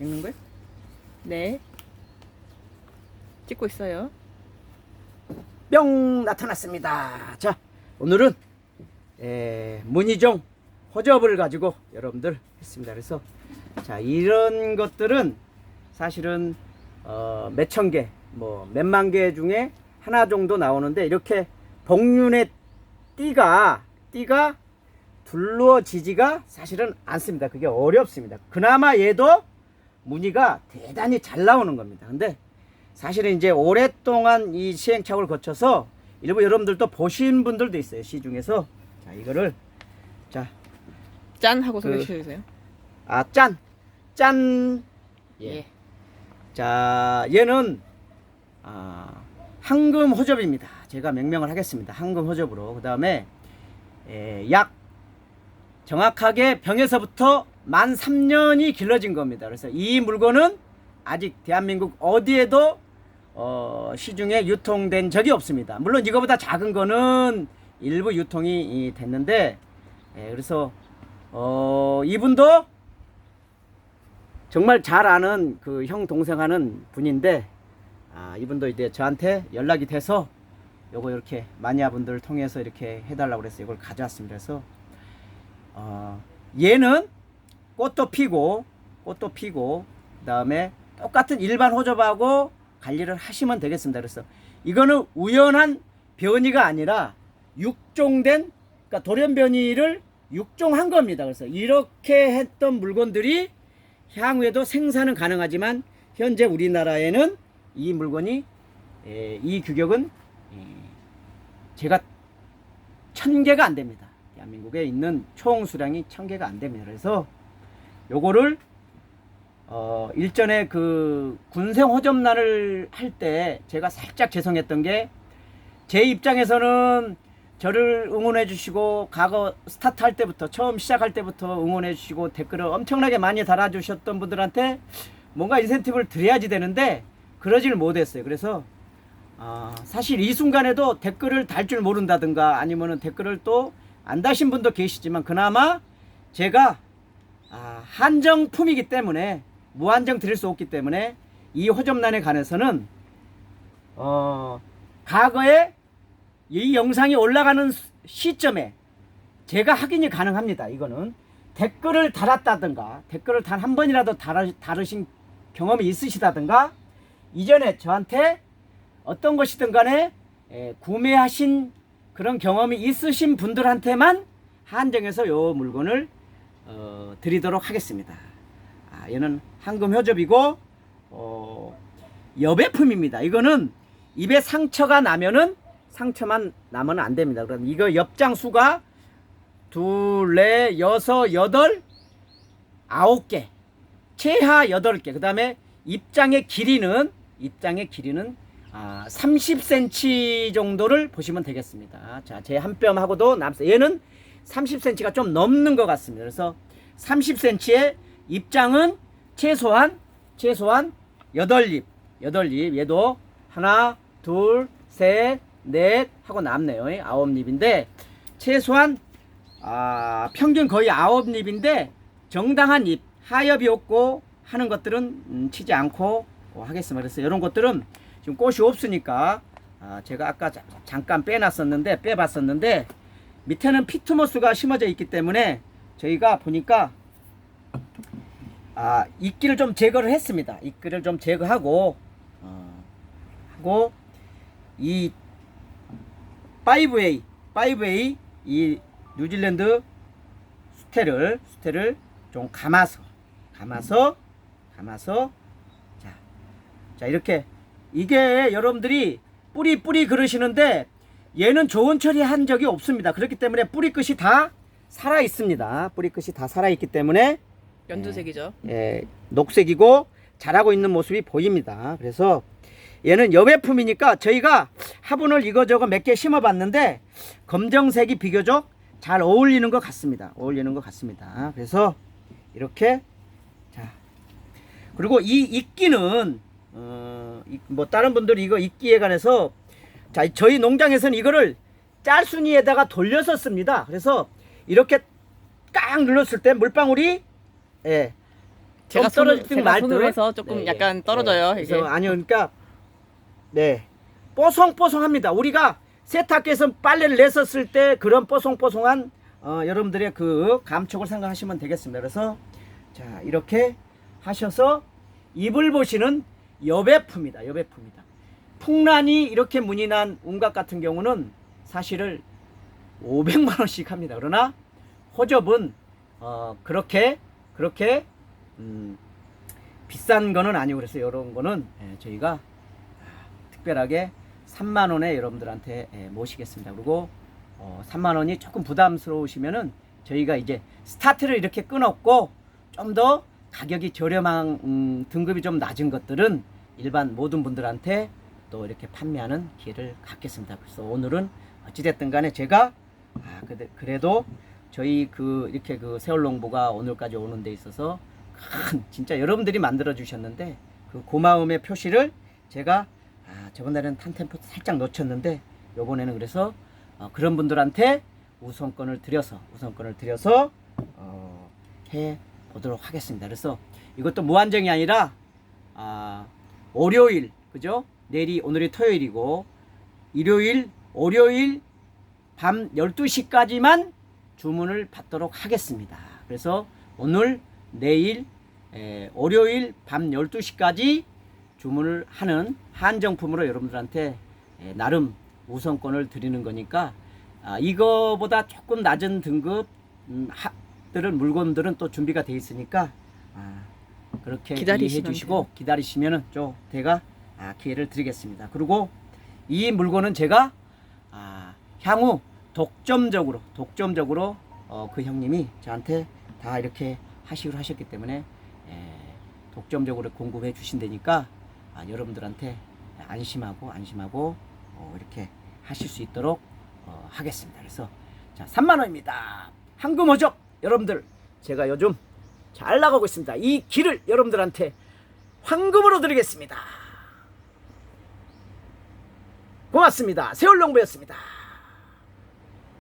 찍는 거야? 네. 찍고 있어요. 뿅 나타났습니다. 자 오늘은 에, 문희종 호접을 가지고 여러분들 했습니다. 그래서 자 이런 것들은 사실은 어, 몇천 개, 뭐 몇만 개 중에 하나 정도 나오는데 이렇게 복륜의 띠가 띠가 둘러지지가 사실은 않습니다. 그게 어렵습니다. 그나마 얘도 무늬가 대단히 잘 나오는 겁니다. 근데 사실은 이제 오랫동안 이 시행착오를 거쳐서 일부 여러분들도 보신 분들도 있어요. 시중에서. 자, 이거를 자, 짠 하고 소개 그- 해주세요. 아, 짠. 짠. 예. 자, 얘는 아, 황금 호접입니다. 제가 명명을 하겠습니다. 황금 호접으로. 그다음에 에, 약 정확하게 병에서부터 만 3년이 길러진 겁니다. 그래서 이 물건은 아직 대한민국 어디에도 어, 시중에 유통된 적이 없습니다. 물론 이거보다 작은 거는 일부 유통이 이, 됐는데 예, 그래서 어, 이분도 정말 잘 아는 그 형 동생 하는 분인데 아, 이분도 이제 저한테 연락이 돼서 요거 이렇게 마니아분들을 통해서 이렇게 해달라고 그래서 이걸 가져왔습니다. 그래서 어, 얘는 꽃도 피고 꽃도 피고 그다음에 똑같은 일반 호접하고 관리를 하시면 되겠습니다. 그래서 이거는 우연한 변이가 아니라 육종된 그러니까 돌연 변이를 육종한 겁니다. 그래서 이렇게 했던 물건들이 향후에도 생산은 가능하지만 현재 우리나라에는 이 물건이 에, 이 규격은 에, 제가 천 개가 안 됩니다. 대한민국에 있는 총 수량이 천 개가 안 됩니다. 그래서 요거를 어, 일전에 그 군생 호접란을 할 때 제가 살짝 죄송했던 게 제 입장에서는 저를 응원해 주시고 과거 스타트 할 때부터 처음 시작할 때부터 응원해 주시고 댓글을 엄청나게 많이 달아 주셨던 분들한테 뭔가 인센티브를 드려야지 되는데 그러질 못했어요. 그래서 아, 사실 이 순간에도 댓글을 달 줄 모른다든가 아니면은 댓글을 또 안 다신 분도 계시지만 그나마 제가 아, 한정품이기 때문에 무한정 드릴 수 없기 때문에 이 호접란에 관해서는 어, 과거에 이 영상이 올라가는 수- 시점에 제가 확인이 가능합니다. 이거는 댓글을 달았다든가 댓글을 단 한 번이라도 달아, 다루신 경험이 있으시다든가 이전에 저한테 어떤 것이든 간에 에, 구매하신 그런 경험이 있으신 분들한테만 한정해서 요 물건을 어, 드리도록 하겠습니다. 아, 얘는 황금 효접이고 어, 여배품입니다. 이거는 입에 상처가 나면은 상처만 나면 안 됩니다. 그럼 이거 엽장 수가 둘, 넷, 여섯, 여덟, 아홉 개, 최하 여덟 개. 그 다음에 입장의 길이는 입장의 길이는 아, 30cm 정도를 보시면 되겠습니다. 자, 제 한 뼘하고도 남서 얘는 30cm가 좀 넘는 것 같습니다. 그래서 30cm의 입장은 최소한 최소한 8입, 8입. 얘도 하나, 둘, 셋, 넷 하고 남네요. 아홉 잎인데 최소한 아, 평균 거의 아홉 잎인데 정당한 잎, 하엽이 없고 하는 것들은 음, 치지 않고 어, 하겠습니다. 그래서 이런 것들은 지금 꽃이 없으니까 아, 제가 아까 자- 잠깐 빼놨었는데 빼봤었는데 밑에는 피트모스가 심어져 있기 때문에 저희가 보니까 아 이끼를 좀 제거를 했습니다. 이끼를 좀 제거하고 어, 하고 이 5A 5A 이 뉴질랜드 수태를 수태를 좀 감아서 감아서 감아서 자, 자 이렇게 이게 여러분들이 뿌리 뿌리 그러시는데 얘는 좋은 처리한 적이 없습니다. 그렇기 때문에 뿌리 끝이 다 살아 있습니다. 뿌리 끝이 다 살아 있기 때문에 연두색이죠. 예, 녹색이고 자라고 있는 모습이 보입니다. 그래서 얘는 여배품이니까 저희가 화분을 이거저거 몇 개 심어봤는데 검정색이 비교적 잘 어울리는 것 같습니다. 어울리는 것 같습니다. 그래서 이렇게 자 그리고 이 이끼는 어, 이- 뭐 다른 분들이 이거 이끼에 관해서 자 저희 농장에서는 이거를 짤순이에다가 돌려서 씁니다. 그래서 이렇게 깍 눌렀을 때 물방울이 예, 제가 손을 떨어지든 제가 말든. 손으로 해서 조금 네, 약간 예. 떨어져요. 네, 이게. 그래서 아니요, 그러니까 네 뽀송뽀송합니다. 우리가 세탁기에서 빨래를 냈었을 때 그런 뽀송뽀송한 어, 여러분들의 그 감촉을 생각하시면 되겠습니다. 그래서 자 이렇게 하셔서 입을 보시는 여배품이다. 여배품이다. 풍란이 이렇게 문이 난 운각 같은 경우는 사실을 500만 원씩 합니다. 그러나 호접은 어, 그렇게 그렇게 음, 비싼 거는 아니고 그래서 이런 거는 예, 저희가 아, 특별하게 3만 원에 여러분들한테 예, 모시겠습니다. 그리고 어, 3만 원이 조금 부담스러우시면은 저희가 이제 스타트를 이렇게 끊었고 좀 더 가격이 저렴한 음, 등급이 좀 낮은 것들은 일반 모든 분들한테 또 이렇게 판매하는 기회를 갖겠습니다. 그래서 오늘은 어찌됐든 간에 제가 아, 그래- 그래도 저희 그 이렇게 그 세월농부가 오늘까지 오는 데 있어서 큰 진짜 여러분들이 만들어 주셨는데 그 고마움의 표시를 제가 아, 저번 달에는 탄템포 살짝 놓쳤는데 요번에는 그래서 어, 그런 분들한테 우선권을 드려서 우선권을 드려서 어, 해 보도록 하겠습니다. 그래서 이것도 무한정이 아니라 아, 월요일 그죠? 내일이 오늘이 토요일이고 일요일 월요일 밤 12시까지만 주문을 받도록 하겠습니다. 그래서 오늘 내일 에, 월요일 밤 12시까지 주문을 하는 한정품으로 여러분들한테 에, 나름 우선권을 드리는 거니까 아, 이거보다 조금 낮은 등급 음, 하 들은 물건들은 또 준비가 돼 있으니까 아, 그렇게 기다리시면 이해해 주시고 기다리시면은 좀 제가 아, 기회를 드리겠습니다. 그리고 이 물건은 제가 아, 향후 독점적으로 독점적으로 어, 그 형님이 저한테 다 이렇게 하시기로 하셨기 때문에 에, 독점적으로 공급해 주신다니까 아, 여러분들한테 안심하고 안심하고 어, 이렇게 하실 수 있도록 어, 하겠습니다. 그래서 자 3만 원입니다. 황금 호접 여러분들 제가 요즘 잘 나가고 있습니다. 이 길을 여러분들한테 황금으로 드리겠습니다. 고맙습니다. 세월농부였습니다.